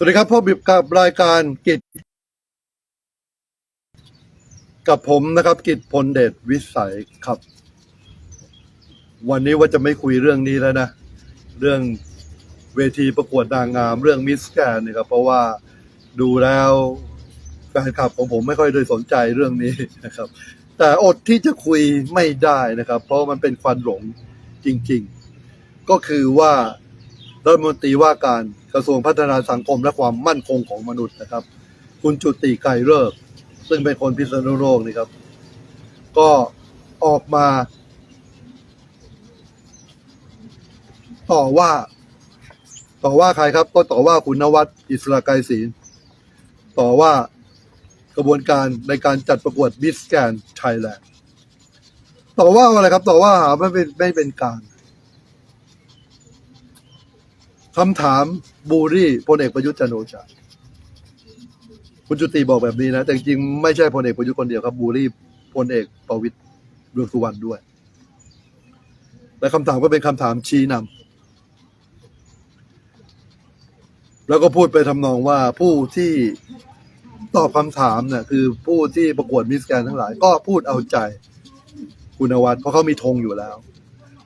สวัสดีครับพบกับรายการกิจ กับผมนะครับ กิจพลเดชวิสัยครับ วันนี้ว่าจะไม่คุยเรื่องนี้แล้วนะ เรื่องเวทีประกวดนางงาม เรื่องมิสแกนนะครับ เพราะว่าดูแล้วแฟนคลับของผมไม่ค่อยได้สนใจเรื่องนี้นะครับ แต่อดที่จะคุยไม่ได้นะครับ เพราะมันเป็นควันหลงจริง ๆ ก็คือว่า รัฐมนตรีว่าการกระทรวงพัฒนาสังคมและความมั่นคงของมนุษย์นะครับ คุณจุติไกรเลิกซึ่งเป็นคนพิษณุโลกนี่ครับ ก็ออกมา ต่อว่า ต่อว่าใครครับ ก็ต่อว่าคุณนวัดอิสระไกรศรีต่อว่ากระบวนการในการจัดประกวดมิสแกนไทยแลนด์ต่อว่าอะไรครับ ต่อว่าหาไม่เป็นไม่เป็นกลาร คำถามบูรี่พลเอกประยุทธ์จันโอชา คุณจุติบอกแบบนี้นะ แต่จริงไม่ใช่พลเอกประยุทธ์คนเดียวครับ บูรี่พลเอกประวิตรเรืองสุวรรณด้วย และคำถามก็เป็นคำถามชี้นำแล้วก็พูดไปทำนองว่าผู้ที่ตอบคำถามเนี่ยคือผู้ที่ประกวดมิสแกนทั้งหลาย ก็พูดเอาใจคุณนวัดเพราะเขามีธงอยู่แล้ว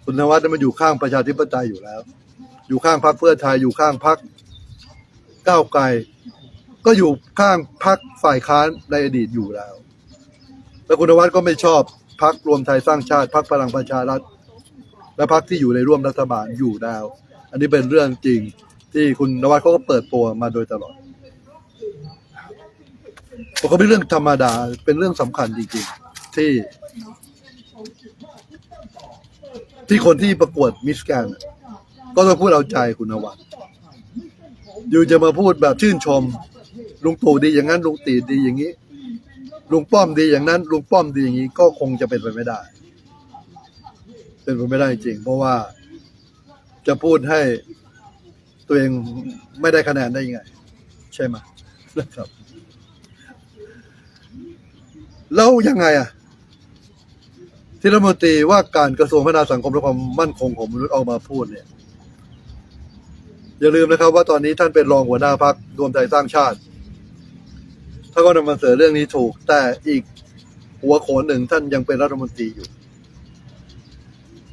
คุณนวัดนั้นมันอยู่ข้างประชาธิปไตยอยู่แล้ว อยู่ข้างพรรคเพื่อไทยอยู่ข้างพรรคก้าวไกล ก็อยู่ข้างพรรคฝ่ายค้านในอดีตอยู่แล้ว แล้วคุณนวัดก็ไม่ชอบพรรครวมไทยสร้างชาติพรรคพลังประชารัฐ และพรรคที่อยู่ในร่วมรัฐบาลอยู่แล้ว อันนี้เป็นเรื่องจริงที่คุณนวัดเขาก็เปิดตัวมาโดยตลอดมันก็เป็นเรื่องธรรมดา เป็นเรื่องสำคัญจริงๆ ที่ ที่คนที่ประกวดมิสแกน ก็ต้องพูดเอาใจคุณนวัดอยู่จะมาพูดแบบชื่นชม ลุงตู่ดีอย่างนั้น ลุงตีดีอย่างนี้ ลุงป้อมดีอย่างนั้น ลุงป้อมดีอย่างนี้ ก็คงจะเป็นไปไม่ได้ เป็นไปไม่ได้จริง เพราะว่าจะพูดให้ตัวเองไม่ได้คะแนนได้ยังไง ใช่ไหมนะครับ แล้วยังไงอะที่รัฐมนตรีว่าการกระทรวงพัฒนาสังคมและความมั่นคงของมนุษย์ออกมาพูดเนี่ย อย่าลืมนะครับ ว่าตอนนี้ท่านเป็นรองหัวหน้าพักรวมไทยสร้างชาติถ้าก็นำมาเสนอเรื่องนี้ถูก แต่อีกหัวโขนหนึ่งท่านยังเป็นรัฐมนตรีอยู่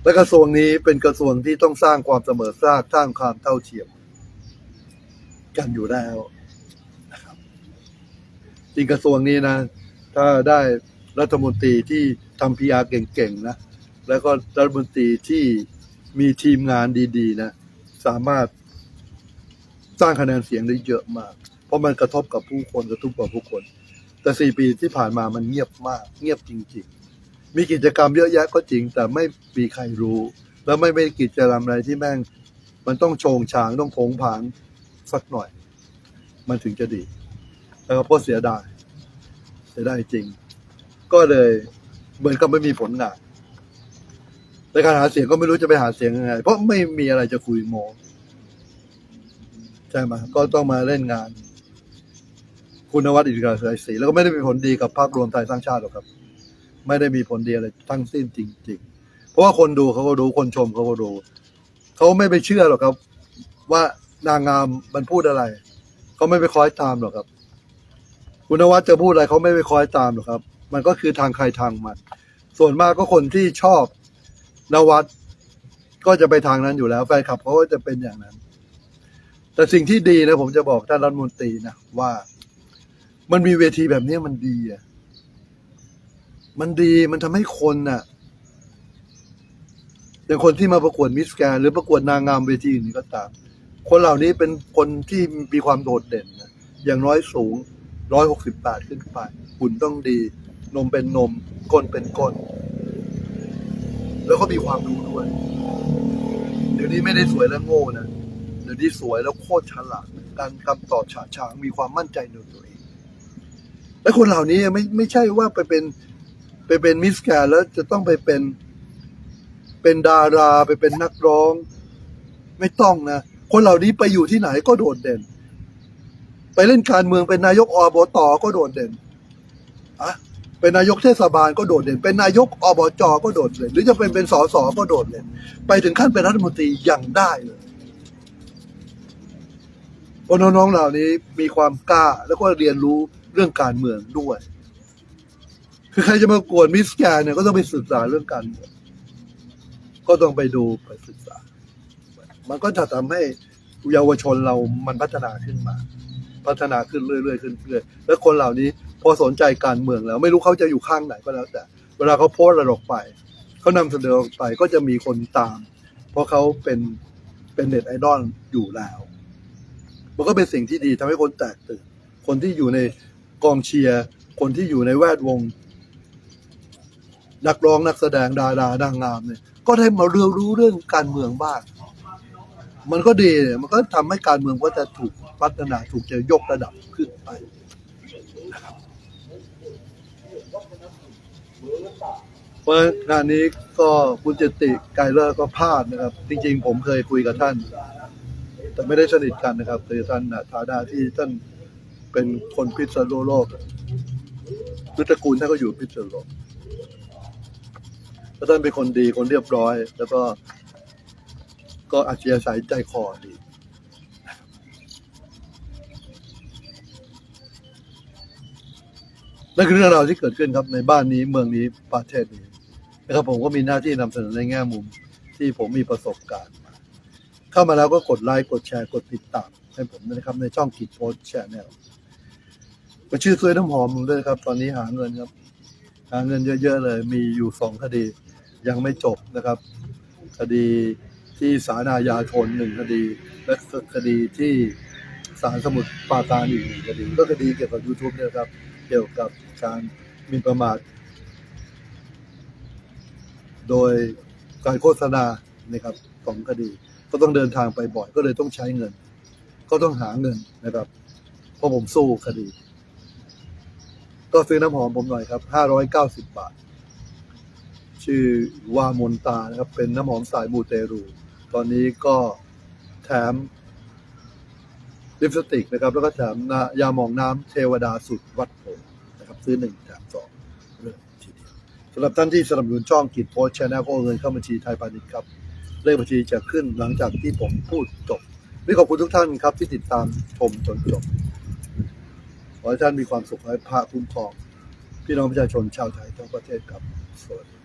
และกระทรวงนี้เป็นกระทรวงที่ต้องสร้างความเสมอภาคสร้างความเท่าเทียม กันอยู่แล้วนะครับจริงกระทรวงนี้นะ ถ้าได้รัฐมนตรีที่ทำพีอาเก่งๆนะ แล้วก็รัฐมนตรีที่มีทีมงานดี ๆ นะ สามารถ สร้างคะแนนเสียงได้เยอะมาก เพราะมันกระทบกับผู้คนกระทบกับผู้คน แต่สี่ปีที่ผ่านมามันเงียบมาก เงียบจริง ๆ มีกิจกรรมเยอะแยะก็จริง แต่ไม่มีใครรู้ แล้วไม่ไม่กิจกรรมอะไรที่แม่ง มันต้องโชงฉางต้องโผงผางสักหน่อย มันถึงจะดีแล้วก็เพราะเสียดายเสียดายจริง ก็เลยเหมือนกับไม่มีผลงานในการหาเสียงก็ไม่รู้จะไปหาเสียงยังไง เพราะไม่มีอะไรจะคุยโม ใช่ไหมก็ต้องมาเล่นงาน คุณวัดอิสระไกรศรีแล้วก็ไม่ได้มีผลดีกับภาพรวมไทยสร้างชาติหรอกครับ ไม่ได้มีผลดีอะไรทั้งสิ้นจริง ๆ เพราะว่าคนดูเขาก็ดูคนชมเขาก็ดูเขาไม่ไปเชื่อหรอกครับ ว่านางงามมันพูดอะไรเขาไม่ไปคอยตามหรอกครับ คุณวัดจะพูดอะไรเขาไม่ไปคอยตามหรอกครับ มันก็คือทางใครทางมัน ส่วนมากก็คนที่ชอบนวัดก็จะไปทางนั้นอยู่แล้วแฟนคลับเขาก็จะเป็นอย่างนั้น แต่สิ่งที่ดีนะผมจะบอกท่านรัฐมนตรีนะว่า มันมีเวทีแบบนี้มันดีอะมันดีมันทำให้คนน่ะอย่างคนที่มาประกวดมิสแกนหรือประกวดนางงามเวทีอื่นก็ตาม คนเหล่านี้เป็นคนที่มีความโดดเด่นนะอย่างน้อยสูงร้อยหกสิบแปดขึ้นไปหุ่นต้องดี นมเป็นนมก้นเป็นก้น แล้วก็มีความรู้ด้วย เดี๋ยวนี้ไม่ได้สวยแล้วโง่นะ เดี๋ยวนี้สวยแล้วโคตรฉลาดการคำตอบฉาฉางมีความมั่นใจในตัวเอง และคนเหล่านี้ไม่ไม่ใช่ว่าไปเป็นไปเป็นมิสแกรนด์แล้วจะต้องไปเป็นเป็นดาราไปเป็นนักร้อง ไม่ต้องนะคนเหล่านี้ไปอยู่ที่ไหนก็โดดเด่น ไปเล่นการเมืองเป็นนายกอบตก็โดดเด่นอะเป็นนายกเทศบาลก็โดดเด่น เป็นนายกอบจก็โดดเด่น หรือจะเป็นเป็นสสก็โดดเด่น ไปถึงขั้นเป็นรัฐมนตรียังได้เลย เพราะน้องๆเหล่านี้มีความกล้าแล้วก็เรียนรู้เรื่องการเมืองด้วย คือใครจะมากวนมิสแกนเนี่ยก็ต้องไปศึกษาเรื่องการเมือง ก็ต้องไปดูไปศึกษา มันก็จะทำให้เยาวชนเรามันพัฒนาขึ้นมา พัฒนาขึ้นเรื่อยๆขึ้นเรื่อยๆแล้วคนเหล่านี้ พอสนใจการเมืองแล้ว ไม่รู้เขาจะอยู่ข้างไหนก็แล้วแต่ เวลาเขาโพสต์อะไรออกไปเขานำเสนอออกไปก็จะมีคนตาม เพราะเขาเป็นเป็นเน็ตไอดอลอยู่แล้ว มันก็เป็นสิ่งที่ดีทำให้คนแตกตื่น คนที่อยู่ในกองเชียร์ คนที่อยู่ในแวดวง นักร้องนักแสดงดารานางงามเนี่ยก็ได้มาเรียนรู้เรื่องการเมืองบ้าง มันก็ดีเนี่ยมันก็ทำให้การเมืองก็จะถูกพัฒนาถูกจะยกระดับขึ้นไปนะครับเพราะงานนี้ก็คุณเจติไกรเลอร์ก็พลาดนะครับ จริงๆ ผมเคยคุยกับท่าน แต่ไม่ได้สนิทกันนะครับคือท่านนะฐานะที่ท่านเป็นคนพิษณุโลกคือตระกูลท่านก็อยู่พิษณุโลกแล้วท่านเป็นคนดีคนเรียบร้อย แล้วก็ก็อัจฉริยใจคอดีนั่นคือเรื่องราวที่เกิดขึ้นครับในบ้านนี้เมืองนี้ประเทศนี้นะครับผมก็มีหน้าที่นำเสนอในแง่มุมที่ผมมีประสบการณ์ เข้ามาแล้วก็กดไลค์กดแชร์กดติดตามให้ผมนะครับ ในช่องกิจโพสแชร์แนลมาชื่อซวยน้ำหอมผมด้วยครับ ตอนนี้หาเงินครับ หาเงินเยอะๆเลย มีอยู่สองคดียังไม่จบนะครับ คดีที่ศาลอาญาธนหนึ่งคดี และคดีที่ศาลสมุทรปราการอีกหนึ่งคดี ก็คดีเกี่ยวกับ YouTube เนี่ยครับ เกี่ยวกับการมีประมาท โดยการโฆษณานะครับสองคดี ก็ต้องเดินทางไปบ่อย ก็เลยต้องใช้เงิน ก็ต้องหาเงินนะครับ เพราะผมสู้คดี ก็ซื้อน้ำหอมผมหน่อยครับห้าร้อยเก้าสิบบาท ชื่อวามนตานะครับ เป็นน้ำหอมสายมูเตรู ตอนนี้ก็แถมลิปสติกนะครับ แล้วก็แถมยาหมองน้ำเทวดาสุดวัดโพนะครับ ซื้อหนึ่งแถมสองเรื่องทีเดียวสำหรับท่านที่สนับสนุนช่องกิจโพสชแนลก็โอนเงินเข้าบัญชีไทยพาณิชย์ครับ เลขบัญชีจะขึ้นหลังจากที่ผมพูดจบนี่ขอบคุณทุกท่านครับ ที่ติดตามชมจนจบขอให้ท่านมีความสุขขอให้พระคุ้มครอง พี่น้องประชาชนชาวไทยทั้งประเทศครับสวัสดี